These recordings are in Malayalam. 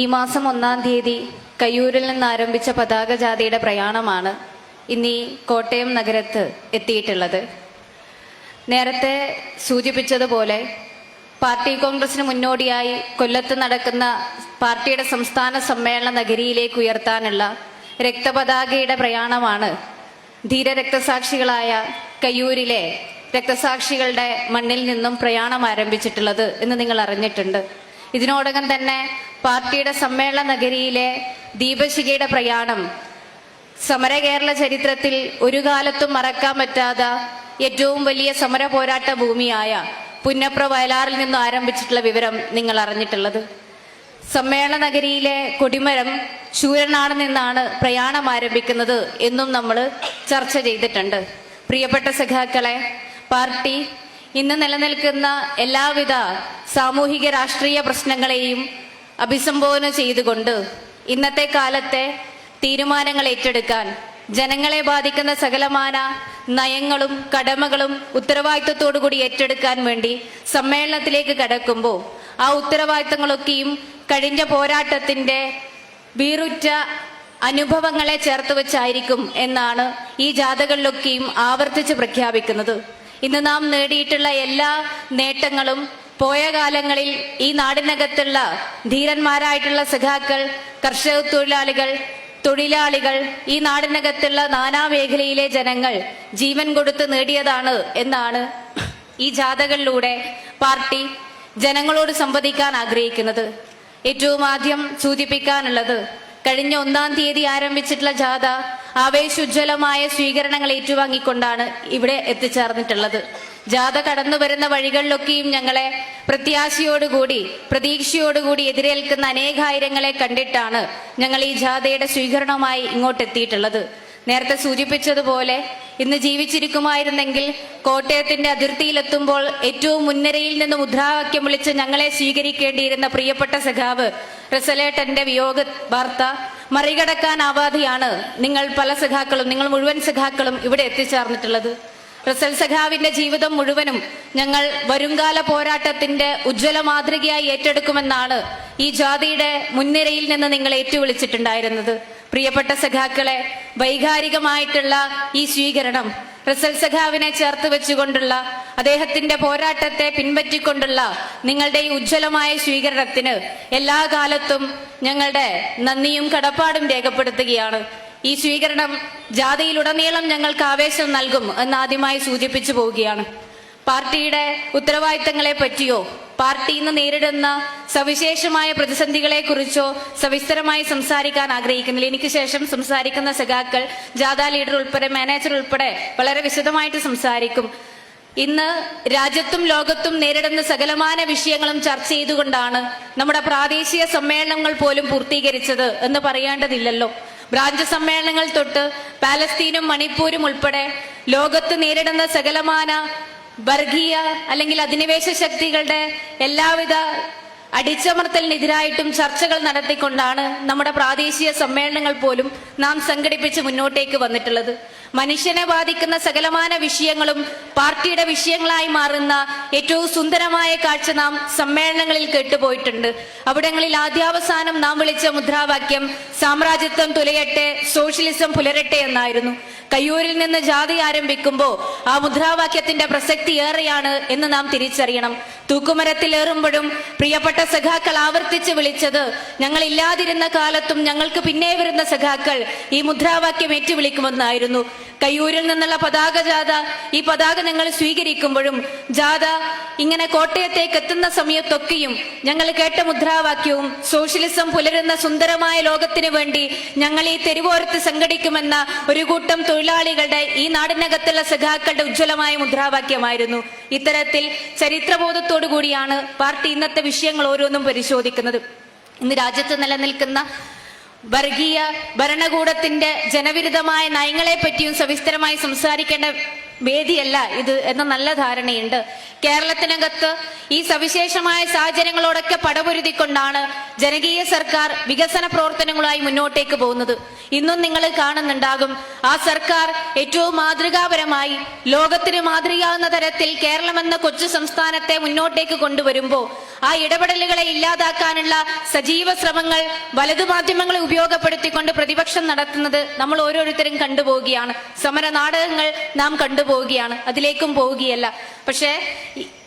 ഈ മാസം ഒന്നാം തീയതി കയ്യൂരിൽ നിന്ന് ആരംഭിച്ച പതാക ജാഥയുടെ പ്രയാണമാണ് ഇന്നീ കോട്ടയം നഗരത്ത് എത്തിയിട്ടുള്ളത്. നേരത്തെ സൂചിപ്പിച്ചതുപോലെ പാർട്ടി കോൺഗ്രസിന് മുന്നോടിയായി കൊല്ലത്ത് നടക്കുന്ന പാർട്ടിയുടെ സംസ്ഥാന സമ്മേളന നഗരിയിലേക്ക് ഉയർത്താനുള്ള രക്തപതാകയുടെ പ്രയാണമാണ് ധീരരക്തസാക്ഷികളായ കയ്യൂരിലെ രക്തസാക്ഷികളുടെ മണ്ണിൽ നിന്നും പ്രയാണം ആരംഭിച്ചിട്ടുള്ളത് എന്ന് നിങ്ങൾ അറിഞ്ഞിട്ടുണ്ട്. ഇതിനോടകം തന്നെ പാർട്ടിയുടെ സമ്മേളന നഗരിയിലെ ദീപശിഖയുടെ പ്രയാണം. സമര കേരള ചരിത്രത്തിൽ ഒരു കാലത്തും മറക്കാൻ പറ്റാത്ത ഏറ്റവും വലിയ സമര പോരാട്ട ഭൂമിയായ പുന്നപ്ര വയലാറിൽ നിന്നും ആരംഭിച്ചിട്ടുള്ള വിവരം നിങ്ങൾ അറിഞ്ഞിട്ടുള്ളത്. സമ്മേളന നഗരിയിലെ കൊടിമരം ശൂരനാട് നിന്നാണ് പ്രയാണം ആരംഭിക്കുന്നത് എന്നും നമ്മൾ ചർച്ച ചെയ്തിട്ടുണ്ട്. പ്രിയപ്പെട്ട സഖാക്കളെ പാർട്ടി ഇന്ന് നിലനിൽക്കുന്ന എല്ലാവിധ സാമൂഹിക രാഷ്ട്രീയ പ്രശ്നങ്ങളെയും അഭിസംബോധന ചെയ്തുകൊണ്ട് ഇന്നത്തെ കാലത്തെ തീരുമാനങ്ങൾ ഏറ്റെടുക്കാൻ ജനങ്ങളെ ബാധിക്കുന്ന സകലമാന നയങ്ങളും കടമകളും ഉത്തരവാദിത്വത്തോടുകൂടി ഏറ്റെടുക്കാൻ വേണ്ടി സമ്മേളനത്തിലേക്ക് കടക്കുമ്പോൾ ആ ഉത്തരവാദിത്തങ്ങളൊക്കെയും കഴിഞ്ഞ പോരാട്ടത്തിന്റെ വീറുറ്റ അനുഭവങ്ങളെ ചേർത്ത് വെച്ചായിരിക്കും എന്നാണ് ഈ ജാഥകളിലൊക്കെയും ആവർത്തിച്ച് പ്രഖ്യാപിക്കുന്നത്. ഇന്ന് നാം നേടിയിട്ടുള്ള എല്ലാ നേട്ടങ്ങളും പോയ കാലങ്ങളിൽ ഈ നാടിനകത്തുള്ള ധീരന്മാരായിട്ടുള്ള സഖാക്കൾ കർഷക തൊഴിലാളികൾ തൊഴിലാളികൾ ഈ നാടിനകത്തുള്ള നാനാ മേഖലയിലെ ജനങ്ങൾ ജീവൻ കൊടുത്ത് നേടിയതാണ് എന്നാണ് ഈ ജാഥകളിലൂടെ പാർട്ടി ജനങ്ങളോട് സംവദിക്കാൻ ആഗ്രഹിക്കുന്നത്. ഏറ്റവും ആദ്യം സൂചിപ്പിക്കാനുള്ളത് കഴിഞ്ഞ ഒന്നാം തീയതി ആരംഭിച്ചിട്ടുള്ള ജാഥ ആവേശുജ്വലമായ സ്വീകരണങ്ങൾ ഏറ്റുവാങ്ങിക്കൊണ്ടാണ് ഇവിടെ എത്തിച്ചേർന്നിട്ടുള്ളത്. ജാഥ കടന്നു വരുന്ന വഴികളിലൊക്കെയും ഞങ്ങളെ പ്രത്യാശയോടുകൂടി പ്രതീക്ഷയോടുകൂടി എതിരേൽക്കുന്ന അനേകായിരങ്ങളെ കണ്ടിട്ടാണ് ഞങ്ങൾ ഈ ജാഥയുടെ സ്വീകരണവുമായി ഇങ്ങോട്ട് എത്തിയിട്ടുള്ളത് നേരത്തെ സൂചിപ്പിച്ചതുപോലെ ഇന്ന് ജീവിച്ചിരിക്കുമായിരുന്നെങ്കിൽ കോട്ടയത്തിന്റെ അതിർത്തിയിലെത്തുമ്പോൾ ഏറ്റവും മുൻനിരയിൽ നിന്ന് മുദ്രാവാക്യം വിളിച്ച് ഞങ്ങളെ സ്വീകരിക്കേണ്ടിയിരുന്ന പ്രിയപ്പെട്ട സഖാവ് റസലേട്ടന്റെ വിയോഗ വാർത്ത മറികടക്കാനാവാതെയാണ് നിങ്ങൾ പല സഖാക്കളും നിങ്ങൾ മുഴുവൻ സഖാക്കളും ഇവിടെ എത്തിച്ചേർന്നിട്ടുള്ളത്. റസൽ സഖാവിന്റെ ജീവിതം മുഴുവനും ഞങ്ങൾ വരുംകാല പോരാട്ടത്തിന്റെ ഉജ്ജ്വല മാതൃകയായി ഏറ്റെടുക്കുമെന്നാണ് ഈ ജാതിയുടെ മുൻനിരയിൽ നിന്ന് നിങ്ങൾ ഏറ്റുവിളിച്ചിട്ടുണ്ടായിരുന്നത്. പ്രിയപ്പെട്ട സഖാക്കളെ വൈകാരികമായിട്ടുള്ള ഈ സ്വീകരണം റസൽ സഖാവിനെ ചേർത്ത് വെച്ചുകൊണ്ടുള്ള അദ്ദേഹത്തിന്റെ പോരാട്ടത്തെ പിൻപറ്റിക്കൊണ്ടുള്ള നിങ്ങളുടെ ഈ ഉജ്ജ്വലമായ സ്വീകരണത്തിന് എല്ലാ കാലത്തും ഞങ്ങളുടെ നന്ദിയും കടപ്പാടും രേഖപ്പെടുത്തുകയാണ്. ഈ സ്വീകരണം ജാതിയിലുടനീളം ഞങ്ങൾക്ക് ആവേശം നൽകും എന്ന് ആദ്യമായി സൂചിപ്പിച്ചു പോവുകയാണ്. പാർട്ടിയുടെ ഉത്തരവാദിത്തങ്ങളെ പറ്റിയോ പാർട്ടി ഇന്ന് നേരിടുന്ന സവിശേഷമായ പ്രതിസന്ധികളെ കുറിച്ചോ സവിസ്തരമായി സംസാരിക്കാൻ ആഗ്രഹിക്കുന്നില്ല. എനിക്ക് ശേഷം സംസാരിക്കുന്ന സഖാക്കൾ ജാഥ ലീഡർ ഉൾപ്പെടെ മാനേജർ ഉൾപ്പെടെ വളരെ വിശദമായിട്ട് സംസാരിക്കും. ഇന്ന് രാജ്യത്തും ലോകത്തും നേരിടുന്ന സകലമാന വിഷയങ്ങളും ചർച്ച ചെയ്തുകൊണ്ടാണ് നമ്മുടെ പ്രാദേശിക സമ്മേളനങ്ങൾ പോലും പൂർത്തീകരിച്ചത് എന്ന് പറയേണ്ടതില്ലല്ലോ. ബ്രാഞ്ച് സമ്മേളനങ്ങൾ തൊട്ട് പാലസ്തീനും മണിപ്പൂരും ഉൾപ്പെടെ ലോകത്ത് നേരിടുന്ന സകലമാന വർഗീയ അല്ലെങ്കിൽ അധിനിവേശ ശക്തികളുടെ എല്ലാവിധ അടിച്ചമർത്തലിനെതിരായിട്ടും ചർച്ചകൾ നടത്തിക്കൊണ്ടാണ് നമ്മുടെ പ്രാദേശിക സമ്മേളനങ്ങൾ പോലും നാം സംഘടിപ്പിച്ച് മുന്നോട്ടേക്ക് വന്നിട്ടുള്ളത്. മനുഷ്യനെ ബാധിക്കുന്ന സകലമാന വിഷയങ്ങളും പാർട്ടിയുടെ വിഷയങ്ങളായി മാറുന്ന ഏറ്റവും സുന്ദരമായ കാഴ്ച നാം സമ്മേളനങ്ങളിൽ കേട്ടുപോയിട്ടുണ്ട്. അവിടങ്ങളിൽ ആദ്യാവസാനം നാം വിളിച്ച മുദ്രാവാക്യം സാമ്രാജ്യത്വം തുലയട്ടെ സോഷ്യലിസം പുലരട്ടെ എന്നായിരുന്നു. കയ്യൂരിൽ നിന്ന് ജാതി ആരംഭിക്കുമ്പോൾ ആ മുദ്രാവാക്യത്തിന്റെ പ്രസക്തി ഏറെയാണ് എന്ന് നാം തിരിച്ചറിയണം. തൂക്കുമരത്തിൽ തൂക്കുമരത്തിലേറുമ്പോഴും പ്രിയപ്പെട്ട സഖാക്കൾ ആവർത്തിച്ച് വിളിച്ചത് ഞങ്ങൾ ഇല്ലാതിരുന്ന കാലത്തും ഞങ്ങൾക്ക് പിന്നെ വരുന്ന സഖാക്കൾ ഈ മുദ്രാവാക്യം ഏറ്റുവിളിക്കുമെന്നായിരുന്നു. കയ്യൂരിൽ നിന്നുള്ള പതാക ജാഥ ഈ പതാക ഞങ്ങൾ സ്വീകരിക്കുമ്പോഴും ജാഥ ഇങ്ങനെ കോട്ടയത്തേക്ക് എത്തുന്ന സമയത്തൊക്കെയും ഞങ്ങൾ കേട്ട മുദ്രാവാക്യവും സോഷ്യലിസം പുലരുന്ന സുന്ദരമായ ലോകത്തിന് വേണ്ടി ഞങ്ങൾ ഈ തെരുവോരത്ത് സംഘടിക്കുമെന്ന ഒരു കൂട്ടം തൊഴിലാളികളുടെ ഈ നാടിനകത്തുള്ള സഖാക്കളുടെ ഉജ്ജ്വലമായ മുദ്രാവാക്യമായിരുന്നു. ഇത്തരത്തിൽ ചരിത്രബോധത്തോടു കൂടിയാണ് പാർട്ടി ഇന്നത്തെ വിഷയങ്ങൾ ഓരോന്നും പരിശോധിക്കുന്നത്. ഇന്ന് രാജ്യത്ത് നിലനിൽക്കുന്ന വർഗീയ ഭരണകൂടത്തിന്റെ ജനവിരുദ്ധമായ നയങ്ങളെ പറ്റിയും സവിസ്തരമായി സംസാരിക്കേണ്ട വേദിയല്ല ഇത് എന്ന നല്ല ധാരണയുണ്ട്. കേരളത്തിനകത്ത് ഈ സവിശേഷമായ സാഹചര്യങ്ങളോടൊക്കെ പടപൊരുതിക്കൊണ്ടാണ് ജനകീയ സർക്കാർ വികസന പ്രവർത്തനങ്ങളുമായി മുന്നോട്ടേക്ക് പോകുന്നത്. ഇന്നും നിങ്ങൾ കാണുന്നുണ്ടാകും ആ സർക്കാർ ഏറ്റവും മാതൃകാപരമായി ലോകത്തിന് മാതൃകയാവുന്ന തരത്തിൽ കേരളം എന്ന കൊച്ചു സംസ്ഥാനത്തെ മുന്നോട്ടേക്ക് കൊണ്ടുവരുമ്പോൾ ആ ഇടപെടലുകളെ ഇല്ലാതാക്കാനുള്ള സജീവ ശ്രമങ്ങൾ വലതു മാധ്യമങ്ങളെ ഉപയോഗപ്പെടുത്തിക്കൊണ്ട് പ്രതിപക്ഷം നടത്തുന്നത് നമ്മൾ ഓരോരുത്തരും കണ്ടുപോവുകയാണ്. സമര നാടകങ്ങൾ നാം കണ്ടുപോവുകയാണ് അതിലേക്കും പോവുകയല്ല. പക്ഷേ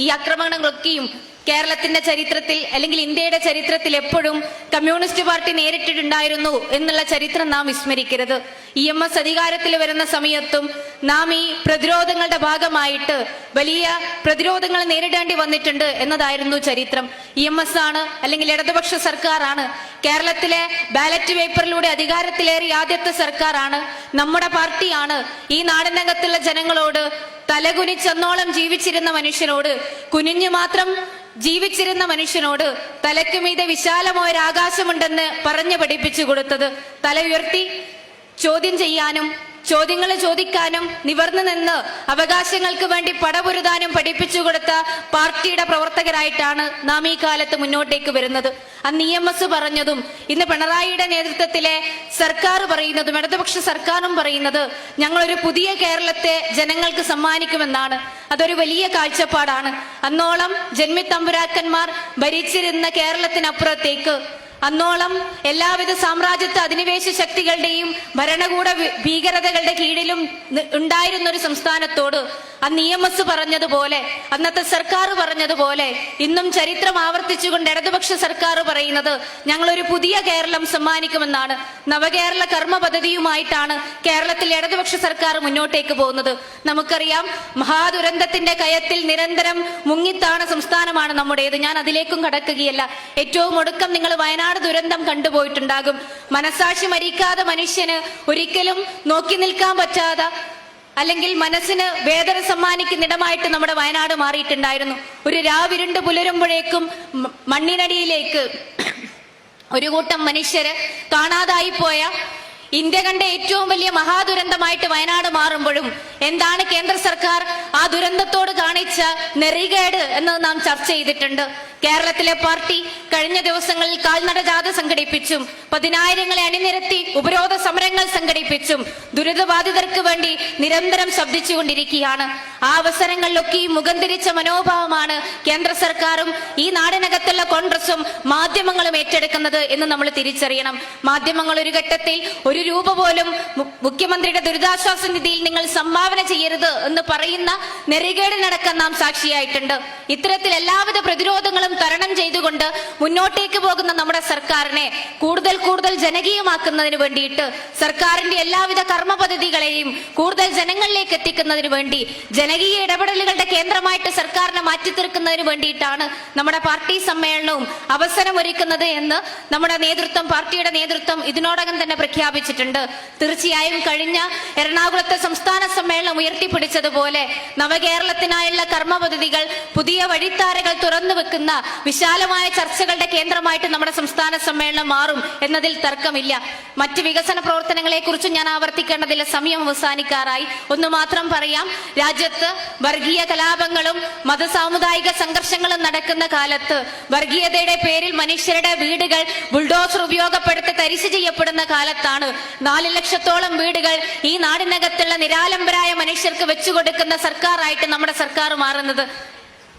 ഈ ആക്രമണങ്ങളൊക്കെയും കേരളത്തിന്റെ ചരിത്രത്തിൽ അല്ലെങ്കിൽ ഇന്ത്യയുടെ ചരിത്രത്തിൽ എപ്പോഴും കമ്മ്യൂണിസ്റ്റ് പാർട്ടി നേരിട്ടിട്ടുണ്ടായിരുന്നു എന്നുള്ള ചരിത്രം നാം വിസ്മരിക്കരുത്. ഇ എം എസ് അധികാരത്തിൽ വരുന്ന സമയത്തും നാം ഈ പ്രതിരോധങ്ങളുടെ ഭാഗമായിട്ട് വലിയ പ്രതിരോധങ്ങൾ നേരിടേണ്ടി വന്നിട്ടുണ്ട് എന്നതായിരുന്നു ചരിത്രം. ഇ എം എസ് ആണ് അല്ലെങ്കിൽ ഇടതുപക്ഷ സർക്കാരാണ്. കേരളത്തിലെ ബാലറ്റ് പേപ്പറിലൂടെ അധികാരത്തിലേറി ആദ്യത്തെ സർക്കാരാണ്. നമ്മുടെ പാർട്ടിയാണ് ഈ നാടിനകത്തുള്ള ജനങ്ങളോട് തലകുനിച്ചെന്നോളം ജീവിച്ചിരുന്ന മനുഷ്യനോട് കുനിഞ്ഞു മാത്രം ജീവിച്ചിരുന്ന മനുഷ്യനോട് തലയ്ക്ക് മീതെ വിശാലമായ ഒരു ആകാശമുണ്ടെന്ന് പറഞ്ഞു പഠിപ്പിച്ചു കൊടുത്തത് തല ഉയർത്തി ചോദ്യം ചെയ്യാനും ചോദ്യങ്ങൾ ചോദിക്കാനും നിവർന്നു നിന്ന് അവകാശങ്ങൾക്ക് വേണ്ടി പടപൊരുതാനും പഠിപ്പിച്ചു കൊടുത്ത പാർട്ടിയുടെ പ്രവർത്തകരായിട്ടാണ് നാം ഈ കാലത്ത് മുന്നോട്ടേക്ക് വരുന്നത്. അന്ന് ഇ എം എസ് പറഞ്ഞതും ഇന്ന് പിണറായിയുടെ നേതൃത്വത്തിലെ സർക്കാർ പറയുന്നതും ഇടതുപക്ഷ സർക്കാരും പറയുന്നത് ഒരു പുതിയ കേരളത്തെ ജനങ്ങൾക്ക് സമ്മാനിക്കുമെന്നാണ്. അതൊരു വലിയ കാഴ്ചപ്പാടാണ്. അന്നോളം ജന്മിത്തമ്പുരാക്കന്മാർ ഭരിച്ചിരുന്ന കേരളത്തിനപ്പുറത്തേക്ക് അന്നോളം എല്ലാവിധ സാമ്രാജ്യത്വ അധിനിവേശ ശക്തികളുടെയും ഭരണകൂട ഭീകരതകളുടെ കീഴിലും ഉണ്ടായിരുന്ന ഒരു സംസ്ഥാനത്തോട് അന്ന് ഇ എം എസ് പറഞ്ഞതുപോലെ അന്നത്തെ സർക്കാർ പറഞ്ഞതുപോലെ ഇന്നും ചരിത്രം ആവർത്തിച്ചുകൊണ്ട് ഇടതുപക്ഷ സർക്കാർ പറയുന്നത് ഞങ്ങൾ ഒരു പുതിയ കേരളം സമ്മാനിക്കുമെന്നാണ്. നവകേരള കർമ്മ പദ്ധതിയുമായിട്ടാണ് കേരളത്തിൽ ഇടതുപക്ഷ സർക്കാർ മുന്നോട്ടേക്ക് പോകുന്നത്. നമുക്കറിയാം മഹാദുരന്തത്തിന്റെ കയത്തിൽ നിരന്തരം മുങ്ങിത്താണ സംസ്ഥാനമാണ് നമ്മുടേത്. ഞാൻ അതിലേക്കും കടക്കുകയല്ല. ഏറ്റവും ഒടുക്കം നിങ്ങൾ വയനാട് ദുരന്തം കണ്ടുപോയിട്ടുണ്ടാകും. മനസാക്ഷി മരിക്കാതെ മനുഷ്യന് ഒരിക്കലും നോക്കി നിൽക്കാൻ പറ്റാതെ അല്ലെങ്കിൽ മനസ്സിന് വേദന സമ്മാനിക്കുന്നിടമായിട്ട് നമ്മുടെ വയനാട് മാറിയിട്ടുണ്ടായിരുന്നു. ഒരു രാവിരുണ്ട് പുലരുമ്പോഴേക്കും മണ്ണിനടിയിലേക്ക് ഒരു കൂട്ടം മനുഷ്യര് കാണാതായി പോയ ഇന്ത്യ കണ്ട ഏറ്റവും വലിയ മഹാദുരന്തമായിട്ട് വയനാട് മാറുമ്പോഴും എന്താണ് കേന്ദ്ര സർക്കാർ ആ ദുരന്തത്തോട് കാണിച്ച നെറികേട് എന്ന് നാം ചർച്ച ചെയ്തിട്ടുണ്ട്. കേരളത്തിലെ പാർട്ടി കഴിഞ്ഞ ദിവസങ്ങളിൽ കാൽനട ജാഥ സംഘടിപ്പിച്ചും പതിനായിരങ്ങളെ അണിനിരത്തി ഉപരോധ സമരങ്ങൾ സംഘടിപ്പിച്ചും ദുരിതബാധിതർക്ക് വേണ്ടി നിരന്തരം ശബ്ദിച്ചുകൊണ്ടിരിക്കുകയാണ്. ആ അവസരങ്ങളിലൊക്കെയും മുഖം തിരിച്ച മനോഭാവമാണ് കേന്ദ്ര സർക്കാരും ഈ നാടിനകത്തുള്ള കോൺഗ്രസും മാധ്യമങ്ങളും ഏറ്റെടുക്കുന്നത് എന്ന് നമ്മൾ തിരിച്ചറിയണം. മാധ്യമങ്ങൾ ഒരു ഘട്ടത്തിൽ ഒരു രൂപ പോലും മുഖ്യമന്ത്രിയുടെ ദുരിതാശ്വാസ നിധിയിൽ നിങ്ങൾ സംഭാവന ചെയ്യരുത് എന്ന് പറയുന്ന നെറികേടിനടക്കം നാം സാക്ഷിയായിട്ടുണ്ട്. ഇത്തരത്തിൽ എല്ലാവിധ പ്രതിരോധങ്ങളും തരണം ചെയ്തുകൊണ്ട് മുന്നോട്ടേക്ക് പോകുന്ന നമ്മുടെ സർക്കാരിനെ കൂടുതൽ കൂടുതൽ ജനകീയമാക്കുന്നതിന് വേണ്ടിയിട്ട് സർക്കാരിന്റെ എല്ലാവിധ കർമ്മ പദ്ധതികളെയും കൂടുതൽ ജനങ്ങളിലേക്ക് എത്തിക്കുന്നതിന് വേണ്ടി ജനകീയ ഇടപെടലുകളുടെ കേന്ദ്രമായിട്ട് സർക്കാരിനെ മാറ്റിത്തീർക്കുന്നതിന് വേണ്ടിയിട്ടാണ് നമ്മുടെ പാർട്ടി സമ്മേളനവും അവസരമൊരുക്കുന്നത് എന്ന് നമ്മുടെ നേതൃത്വം പാർട്ടിയുടെ നേതൃത്വം ഇതിനോടകം തന്നെ പ്രഖ്യാപിച്ചിട്ടുണ്ട്. തീർച്ചയായും കഴിഞ്ഞ എറണാകുളത്തെ സംസ്ഥാന സമ്മേളനം ഉയർത്തിപ്പിടിച്ചതുപോലെ നവകേരളത്തിനായുള്ള കർമ്മ പദ്ധതികൾ പുതിയ വഴിത്താരകൾ തുറന്നു വെക്കുന്ന വിശാലമായ ചർച്ചകളുടെ കേന്ദ്രമായിട്ട് നമ്മുടെ സംസ്ഥാന സമ്മേളനം മാറും എന്നതിൽ തർക്കമില്ല. മറ്റ് വികസന പ്രവർത്തനങ്ങളെ കുറിച്ച് ഞാൻ ആവർത്തിക്കേണ്ടതില്ല സമയം അവസാനിക്കാറായി. ഒന്ന് മാത്രം പറയാം രാജ്യത്ത് വർഗീയ കലാപങ്ങളും മതസാമുദായിക സംഘർഷങ്ങളും നടക്കുന്ന കാലത്ത് വർഗീയതയുടെ പേരിൽ മനുഷ്യരുടെ വീടുകൾ ബുൾഡോസർ ഉപയോഗപ്പെടുത്തി തരിശു ചെയ്യപ്പെടുന്ന കാലത്താണ്. നാല് ലക്ഷത്തോളം വീടുകൾ ഈ നാടിനകത്തുള്ള നിരാലംബരായ മനുഷ്യർക്ക് വെച്ചുകൊടുക്കുന്ന സർക്കാരായിട്ട് നമ്മുടെ സർക്കാർ മാറുന്നത്.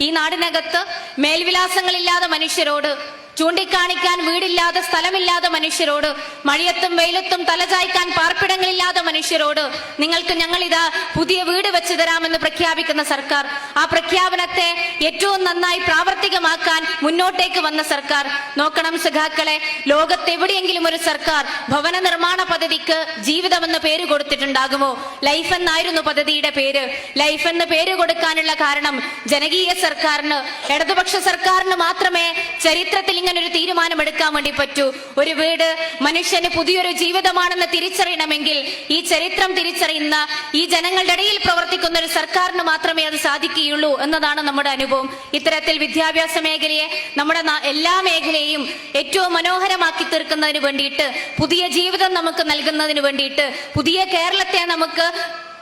ഈ നാടിനകത്ത് മേൽവിലാസങ്ങളില്ലാതെ മനുഷ്യരോട് ചൂണ്ടിക്കാണിക്കാൻ വീടില്ലാതെ സ്ഥലമില്ലാതെ മനുഷ്യരോട് മഴയത്തും വെയിലത്തും തലചായ്ക്കാൻ പാർപ്പിടങ്ങളില്ലാതെ മനുഷ്യരോട് നിങ്ങൾക്ക് ഞങ്ങൾ ഇതാ പുതിയ വീട് വെച്ചു തരാമെന്ന് പ്രഖ്യാപിക്കുന്ന സർക്കാർ. ആ പ്രഖ്യാപനത്തെ ഏറ്റവും നന്നായി പ്രാവർത്തികമാക്കാൻ മുന്നോട്ടേക്ക് വന്ന സർക്കാർ. നോക്കണം സഖാക്കളെ ലോകത്തെവിടെയെങ്കിലും ഒരു സർക്കാർ ഭവന നിർമ്മാണ പദ്ധതിക്ക് ജീവിതമെന്ന് പേര് കൊടുത്തിട്ടുണ്ടാകുമോ? ലൈഫ് എന്നായിരുന്നു പദ്ധതിയുടെ പേര്. ലൈഫ് എന്ന് പേര് കൊടുക്കാനുള്ള കാരണം ജനകീയ സർക്കാരിന് ഇടതുപക്ഷ സർക്കാരിന് മാത്രമേ ചരിത്രത്തിൽ ഇങ്ങനെ ഒരു തീരുമാനമെടുക്കാൻ വേണ്ടി പറ്റൂ. ഒരു വീട് മനുഷ്യന് പുതിയൊരു ജീവിതമാണെന്ന് തിരിച്ചറിയണമെങ്കിൽ ഈ ചരിത്രം തിരിച്ചറിയുന്ന ഈ ജനങ്ങളുടെ ഇടയിൽ പ്രവർത്തിക്കുന്ന ഒരു സർക്കാരിന് മാത്രമേ അത് സാധിക്കുകയുള്ളൂ എന്നതാണ് നമ്മുടെ അനുഭവം. ഇത്തരത്തിൽ വിദ്യാഭ്യാസ മേഖലയെ നമ്മുടെ എല്ലാ മേഖലയെയും ഏറ്റവും മനോഹരമാക്കി തീർക്കുന്നതിന് വേണ്ടിയിട്ട് പുതിയ ജീവിതം നമുക്ക് നൽകുന്നതിന് വേണ്ടിയിട്ട് പുതിയ കേരളത്തെ നമുക്ക്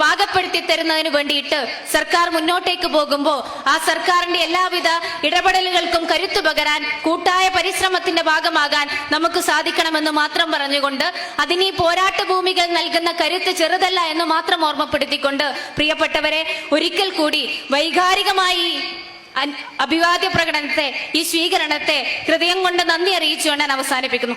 പാകപ്പെടുത്തി തരുന്നതിന് വേണ്ടിയിട്ട് സർക്കാർ മുന്നോട്ടേക്ക് പോകുമ്പോൾ ആ സർക്കാരിന്റെ എല്ലാവിധ ഇടപെടലുകൾക്കും കരുത്തു പകരാൻ കൂട്ടായ പരിശ്രമത്തിന്റെ ഭാഗമാകാൻ നമുക്ക് സാധിക്കണമെന്ന് മാത്രം പറഞ്ഞുകൊണ്ട് അതിന് പോരാട്ട ഭൂമികൾ നൽകുന്ന കരുത്ത് ചെറുതല്ല എന്ന് മാത്രം ഓർമ്മപ്പെടുത്തിക്കൊണ്ട് പ്രിയപ്പെട്ടവരെ ഒരിക്കൽ കൂടി വൈകാരികമായി അഭിവാദ്യ പ്രകടനത്തെ ഈ സ്വീകരണത്തെ ഹൃദയം കൊണ്ട് നന്ദി അറിയിച്ചുകൊണ്ട് ഞാൻ അവസാനിപ്പിക്കുന്നു.